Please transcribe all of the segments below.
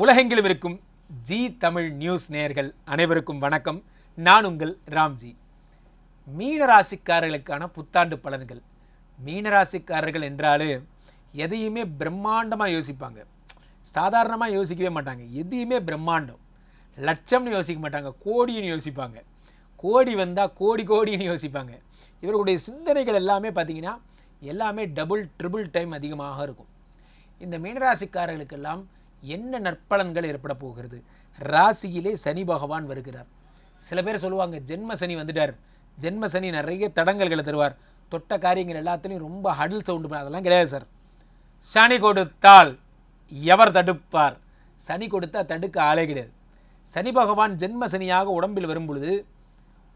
உலகெங்கிலும் இருக்கும் G Tamil news நேயர்கள் அனைவருக்கும் வணக்கம். நான் உங்கள் ராம்ஜி. மீனராசிக்காரர்களுக்கான புத்தாண்டு பலன்கள். மீனராசிக்காரர்கள் என்றாலே எதையுமே பிரம்மாண்டமாக யோசிப்பாங்க. சாதாரணமாக யோசிக்கவே மாட்டாங்க. எதையுமே பிரம்மாண்டம். லட்சம்னு யோசிக்க மாட்டாங்க. கோடின்னு யோசிப்பாங்க. கோடி வந்தால் கோடி கோடின்னு யோசிப்பாங்க. இவர்களுடைய சிந்தனைகள் எல்லாமே பார்த்தீங்கன்னா எல்லாமே டபுள் ட்ரிபிள் டைம் அதிகமாக இருக்கும். இந்த மீனராசிக்காரர்களுக்கெல்லாம் என்ன நற்பலன்கள் ஏற்பட போகிறது? ராசியிலே சனி பகவான் வருகிறார். சில பேர் சொல்லுவாங்க ஜென்ம சனி வந்துட்டார். ஜென்ம சனி நிறைய தடங்கல்களை தருவார். தொட்ட காரியங்கள் எல்லாத்துலேயும் ரொம்ப ஹடில் சவுண்டு அதெல்லாம் கிடையாது சார். சனி கொடுத்தால் எவர் தடுப்பார்? சனி கொடுத்தா தடுக்க ஆளே கிடையாது. சனி பகவான் ஜென்ம சனியாக உடம்பில் வரும்பொழுது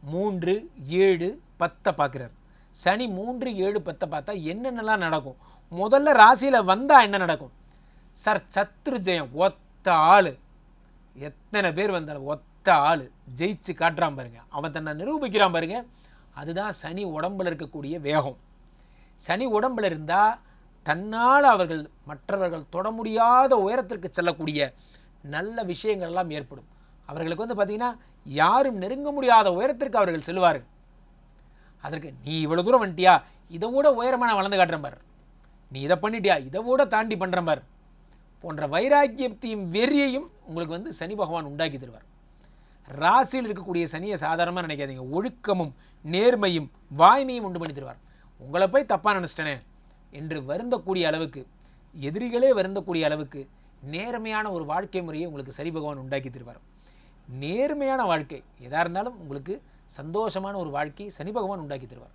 மூன்று ஏழு பத்தை பார்க்குறார். சனி மூன்று ஏழு பத்தை பார்த்தா என்னென்னலாம் நடக்கும்? முதல்ல ராசியில் வந்தால் என்ன நடக்கும்? சார் சத்ருஜெயம் ஒத்த ஆள். எத்தனை பேர் வந்தாலும் ஒத்த ஆள். ஜெயிச்சு காட்டுறான் பாருங்க. அவன் தன்னை நிரூபிக்கிறான் பாருங்க. அதுதான் சனி உடம்புல இருக்கக்கூடிய வேகம். சனி உடம்புல இருந்தால் தன்னால் அவர்கள் மற்றவர்கள் தொட முடியாத உயரத்திற்கு செல்லக்கூடிய நல்ல விஷயங்கள் எல்லாம் ஏற்படும். அவர்களுக்கு வந்து பார்த்திங்கன்னா யாரும் நெருங்க முடியாத உயரத்திற்கு அவர்கள் செல்வார்கள் அதற்கு நீ இவ்வளோ தூரம் வந்துட்டியா? இதை விட உயரமாக நான் வளர்ந்து காட்டுறேன் பார். நீ இதை பண்ணிட்டியா? இதை விட தாண்டி பண்ணுறேன் பார். போன்ற வைராக்கியத்தையும் வெறியையும் உங்களுக்கு வந்து சனி பகவான் உண்டாக்கி தருவார். ராசியில் இருக்கக்கூடிய சனியை சாதாரணமாக நினைக்காதீங்க. ஒழுக்கமும் நேர்மையும் வாய்மையும் உண்டு பண்ணி தருவார். உங்களை போய் தப்பாக நினச்சிட்டனே என்று வருந்தக்கூடிய அளவுக்கு எதிரிகளே வருந்தக்கூடிய அளவுக்கு நேர்மையான ஒரு வாழ்க்கை முறையை உங்களுக்கு சரி பகவான் உண்டாக்கி தருவார். நேர்மையான வாழ்க்கை எதாக இருந்தாலும் உங்களுக்கு சந்தோஷமான ஒரு வாழ்க்கையை சனி பகவான் உண்டாக்கி தருவார்.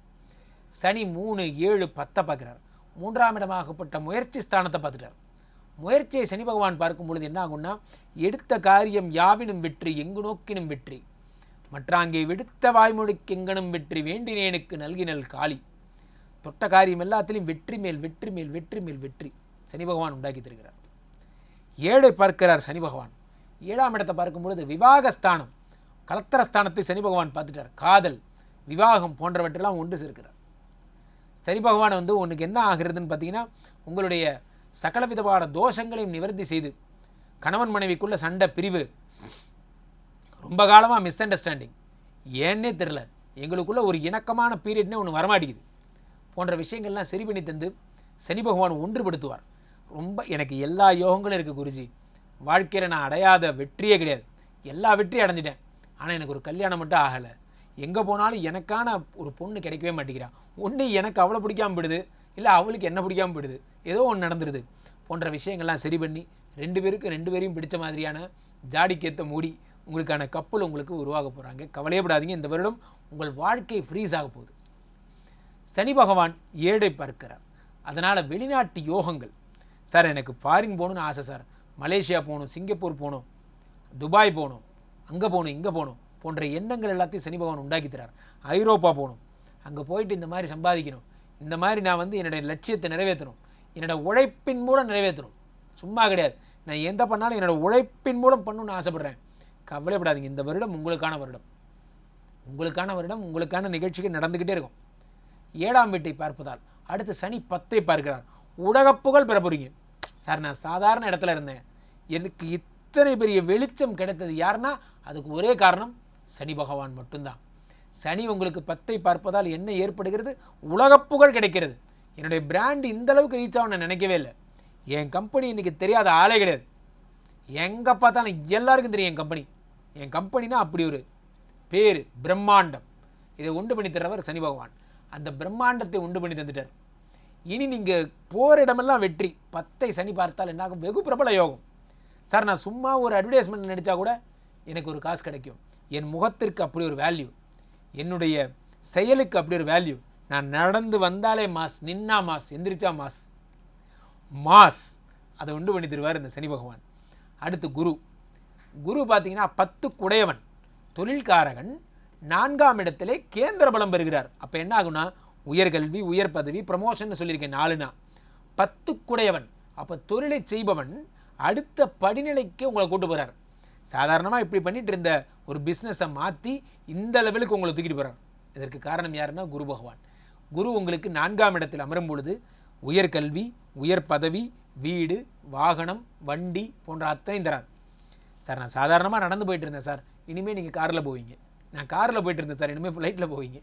சனி மூணு ஏழு பத்தை பார்க்குறார். மூன்றாம் இடமாகப்பட்ட முயற்சி ஸ்தானத்தை பார்த்துட்டார். முயற்சியை சனி பகவான் பார்க்கும் பொழுது என்ன ஆகும்னா எடுத்த காரியம் யாவினும் வெற்றி எங்கு நோக்கினும் வெற்றி. மற்றாங்கே விடுத்த வாய்மொழிக்கு எங்கனும் வெற்றி வேண்டினேனுக்கு நல்கினல் காளி. தொட்ட காரியம் எல்லாத்திலையும் வெற்றி மேல் வெற்றி மேல் வெற்றி மேல் வெற்றி சனி பகவான் உண்டாக்கி தருகிறார். ஏழை பார்க்கிறார் சனி பகவான். ஏழாம் இடத்தை பார்க்கும்பொழுது விவாகஸ்தானம். கலத்தரஸ்தானத்தை சனி பகவான் பார்த்துட்டார். காதல் விவாகம் போன்றவற்றெல்லாம் ஒன்று சேர்க்கிறார். சனி பகவான் வந்து உனக்கு என்ன ஆகிறதுன்னு பார்த்தீங்கன்னா உங்களுடைய சகல விதமான தோஷங்களையும் நிவர்த்தி செய்து கணவன் மனைவிக்குள்ள சண்டை பிரிவு. ரொம்ப காலமாக மிஸ் அண்டர்ஸ்டாண்டிங் ஏன்னே தெரில எங்களுக்குள்ள ஒரு இணக்கமான பீரியட்னே ஒன்று வரமாட்டேங்குது. போன்ற விஷயங்கள்லாம் சரி பண்ணி தந்து சனி பகவான் ஒன்றுபடுத்துவார். ரொம்ப எனக்கு எல்லா யோகங்களும் இருக்குது குருஜி. வாழ்க்கையில் நான் அடையாத வெற்றியே கிடையாது. எல்லா வெற்றியும் அடைஞ்சிட்டேன். ஆனால் எனக்கு ஒரு கல்யாணம் மட்டும் ஆகலை. எங்கே போனாலும் எனக்கான ஒரு பொண்ணு கிடைக்கவே மாட்டேங்கிறா. ஒன்று எனக்கு அவளை பிடிக்காம போயிடுது. இல்லை அவளுக்கு என்ன பிடிக்காமல் போயிடுது. ஏதோ ஒன்று நடந்துடுது போன்ற விஷயங்கள்லாம் சரி பண்ணி ரெண்டு பேருக்கு ரெண்டு பேரையும் பிடிச்ச மாதிரியான ஜாடிக்கேற்ற மூடி உங்களுக்கான கப்பல் உங்களுக்கு உருவாக போகிறாங்க கவலையப்படாதீங்க இந்த வருடம் உங்கள் வாழ்க்கை ஃப்ரீஸ் ஆக போகுது. சனி பகவான் ஏழை பார்க்கிறார். அதனால் வெளிநாட்டு யோகங்கள். சார் எனக்கு ஃபாரின் போகணும்னு ஆசை சார். மலேசியா போகணும் சிங்கப்பூர் போகணும் துபாய் போகணும் அங்கே போகணும் இங்கே போகணும் போன்ற எண்ணங்கள் எல்லாத்தையும் சனி பகவான் உண்டாக்கி தரார். ஐரோப்பா போகணும். அங்கே போயிட்டு இந்த மாதிரி சம்பாதிக்கணும். இந்த மாதிரி நான் வந்து என்னுடைய லட்சியத்தை நிறைவேற்றணும். என்னோடய உழைப்பின் மூலம் நிறைவேற்றணும். சும்மா கிடையாது. நான் எந்த பண்ணாலும் என்னோடய உழைப்பின் மூலம் பண்ணணும்னு ஆசைப்பட்றேன். கவலைப்படாதீங்க. இந்த வருடம் உங்களுக்கான வருடம். உங்களுக்கான வருடம் உங்களுக்கான நிகழ்ச்சிகள் நடந்துக்கிட்டே இருக்கும். ஏழாம் வீட்டை பார்ப்பதால் அடுத்து சனி பத்தை பார்க்கிறார். உலகப் புகழ் பெற போகிறீங்க சார் நான் சாதாரண இடத்துல இருந்தேன். எனக்கு இத்தனை பெரிய வெளிச்சம் கிடைத்தது யாருன்னா அதுக்கு ஒரே காரணம் சனி பகவான் மட்டும்தான். சனி உங்களுக்கு பத்தை பார்ப்பதால் என்ன ஏற்படுகிறது? உலகப் புகழ் கிடைக்கிறது. என்னுடைய பிராண்ட் இந்த அளவுக்கு ரீச் ஆகும் நான் நினைக்கவே இல்லை. என் கம்பெனி இன்றைக்கி தெரியாத ஆளே கிடையாது. எங்கே பார்த்தாலும் எல்லாருக்கும் தெரியும் என் கம்பெனி என் கம்பெனினா அப்படி ஒரு பேர் பிரம்மாண்டம். இதை உண்டு பண்ணி தர்றவர் சனி பகவான். அந்த பிரம்மாண்டத்தை உண்டு பண்ணி தந்துட்டார். இனி நீங்கள் போகிற இடமெல்லாம் வெற்றி. பத்தை சனி பார்த்தால் என்னாகும்? வெகு பிரபல யோகம். சார் நான் சும்மா ஒரு அட்வர்டைஸ்மெண்ட் நடித்தா கூட எனக்கு ஒரு காசு கிடைக்கும். என் முகத்திற்கு அப்படி ஒரு வேல்யூ என்னுடைய செயலுக்கு அப்படி ஒரு வேல்யூ நான் நடந்து வந்தாலே மாஸ் நின்னா மாஸ் எந்திரிச்சா மாஸ். மாஸ் அதை உண்டு பண்ணி தருவார் இந்த சனி பகவான். அடுத்து குரு. குரு பார்த்தீங்கன்னா பத்து குடையவன் தொழில்காரகன் நான்காம் இடத்திலே கேந்திர பலம் பெறுகிறார். அப்போ என்ன ஆகும்னா உயர்கல்வி உயர் பதவி ப்ரமோஷன் சொல்லியிருக்கேன் நாலுனா. பத்து குடையவன் அப்போ தொழிலை செய்பவன் அடுத்த படிநிலைக்கு உங்களை கூட்டு போகிறார் சாதாரணமாக இப்படி பண்ணிட்டு இருந்த ஒரு பிஸ்னஸை மாற்றி இந்த லெவலுக்கு உங்களை தூக்கிட்டு போகிறார் இதற்கு காரணம் யாருன்னா குரு பகவான். குரு உங்களுக்கு நான்காம் இடத்தில் அமரும் பொழுது உயர்கல்வி உயர் பதவி வீடு வாகனம் வண்டி போன்ற அத்தனை தரார். சார் நான் சாதாரணமாக நடந்து போயிட்டு இருந்தேன் சார். இனிமேல் நீங்கள் காரில் போவீங்க. நான் காரில் போயிட்டு இருந்தேன் சார். இனிமேல் ஃப்ளைட்டில் போவீங்க.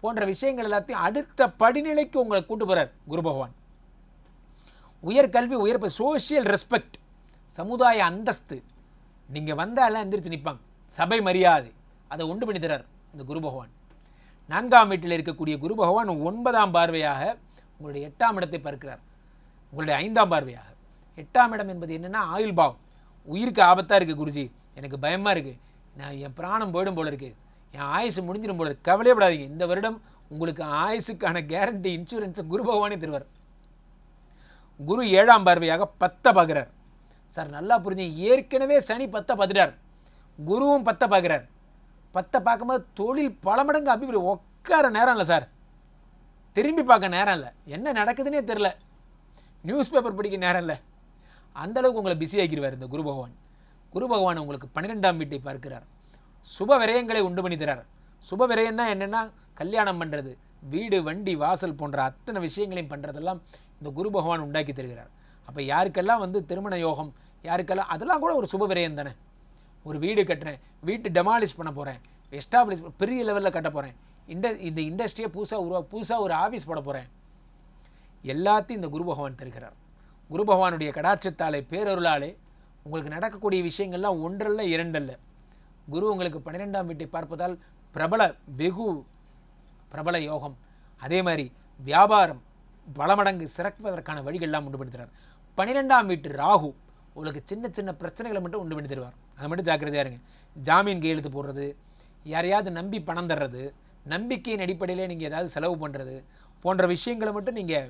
போன்ற விஷயங்கள் எல்லாத்தையும் அடுத்த படிநிலைக்கு உங்களை கூட்டு போகிறார் குரு பகவான். உயர்கல்வி உயர் சோஷியல் ரெஸ்பெக்ட் சமுதாய அந்தஸ்து நீங்கள் வந்தாலாம் எந்திரிச்சு நிற்பாங்க சபை மரியாதை. அதை உண்டு பண்ணி தரார் இந்த குரு பகவான். நான்காம் வீட்டில் இருக்கக்கூடிய குரு பகவான் ஒன்பதாம் பார்வையாக உங்களுடைய எட்டாம் இடத்தை பார்க்கிறார் உங்களுடைய ஐந்தாம் பார்வையாக. எட்டாம் இடம் என்பது என்னென்னா ஆயுள் பாவம். உயிருக்கு ஆபத்தாக இருக்குது குருஜி. எனக்கு பயமாக இருக்குது நான் என் பிராணம் போயிடும் போல இருக்குது என் ஆயுசு முடிஞ்சிடும் போல இருக்குது கவலையப்படாதீங்க இந்த வருடம் உங்களுக்கு ஆயுசுக்கான கேரண்டி இன்சூரன்ஸை குரு பகவானே தருவார். குரு ஏழாம் பார்வையாக பத்தை பார்க்குறார் சார் நல்லா புரிஞ்சு ஏற்கனவே சனி பத்தை பார்த்துட்டார். குருவும் பத்தை பார்க்குறார். பத்தை பார்க்கும்போது தொழில் பல மடங்கு அபிவிருத்தி. உட்கார நேரம் இல்லை சார். திரும்பி பார்க்க நேரம் இல்லை. என்ன நடக்குதுன்னே தெரில நியூஸ் பேப்பர் படிக்க நேரம் இல்லை. அந்தளவுக்கு உங்களை பிஸி ஆக்கிடுவார் இந்த குரு பகவான். குரு பகவான் உங்களுக்கு பன்னிரெண்டாம் வீட்டை பார்க்கிறார். சுப விரயங்களை உண்டு பண்ணி தரார். சுப விரயம்னா என்னென்னா கல்யாணம் பண்ணுறது வீடு வண்டி வாசல் போன்ற அத்தனை விஷயங்களையும் பண்ணுறதெல்லாம் இந்த குரு பகவான் உண்டாக்கி தருகிறார். அப்போ யாருக்கெல்லாம் வந்து திருமண யோகம் யாருக்கெல்லாம் அதெல்லாம் கூட ஒரு சுப விரயம் தானே. ஒரு வீடு கட்டுறேன் வீட்டு டெமாலிஷ் பண்ண போகிறேன் எஸ்டாப்ளிஷ் பெரிய லெவலில் கட்ட போகிறேன் இந்த இந்த இண்டஸ்ட்ரியை புதுசாக உருவா புதுசாக ஒரு ஆஃபீஸ் போட போகிறேன் எல்லாத்தையும் இந்த குரு பகவான் தருகிறார் குரு பகவானுடைய கடாட்சத்தாலே பேரருளாலே உங்களுக்கு நடக்கக்கூடிய விஷயங்கள்லாம் ஒன்றல்ல இரண்டல்ல. குரு உங்களுக்கு பன்னிரெண்டாம் வீட்டை பார்ப்பதால் பிரபல வெகு பிரபல யோகம். அதே மாதிரி வியாபாரம் பல மடங்கு சிறப்பதற்கான வழிகள்லாம் உண்டு பன்னிரெண்டாம் வீட்டு ராகு உங்களுக்கு சின்ன சின்ன பிரச்சனைகளை மட்டும் உண்டு பண்ணி தருவார். அது மட்டும் ஜாக்கிரதையாக இருங்க. ஜாமீன் கையெழுத்து போடுறது யாரையாவது நம்பி பணம் தர்றது நம்பிக்கையின் அடிப்படையில் நீங்கள் ஏதாவது செலவு பண்ணுறது போன்ற விஷயங்களை மட்டும் நீங்கள்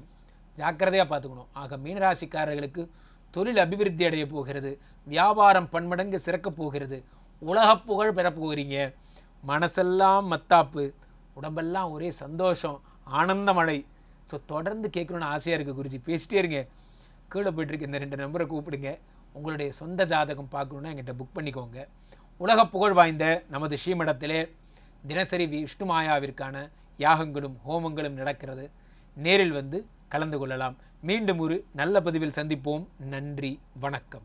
ஜாக்கிரதையாக பார்த்துக்கணும். ஆக மீனராசிக்காரர்களுக்கு தொழில் அபிவிருத்தி அடைய போகிறது வியாபாரம் பன்மடங்கு சிறக்கப் போகிறது உலகப் புகழ் பெறப் போகிறீங்க. மனசெல்லாம் மத்தாப்பு உடம்பெல்லாம் ஒரே சந்தோஷம் ஆனந்த மழை. ஸோ தொடர்ந்து கேட்கணுன்னு ஆசையாக இருக்குது குருஜி. பேசிட்டே இருங்க. கீழே போயிட்டுருக்கு. இந்த ரெண்டு நம்பரை கூப்பிடுங்க. உங்களுடைய சொந்த ஜாதகம் பார்க்கணுன்னா எங்கிட்ட புக் பண்ணிக்கோங்க. உலக புகழ் வாய்ந்த நமது ஸ்ரீமடத்திலே தினசரி விஷ்ணு மாயாவிற்கான யாகங்களும் ஹோமங்களும் நடக்கிறது. நேரில் வந்து கலந்து கொள்ளலாம். மீண்டும் ஒரு நல்ல பதிவில் சந்திப்போம். நன்றி. வணக்கம்.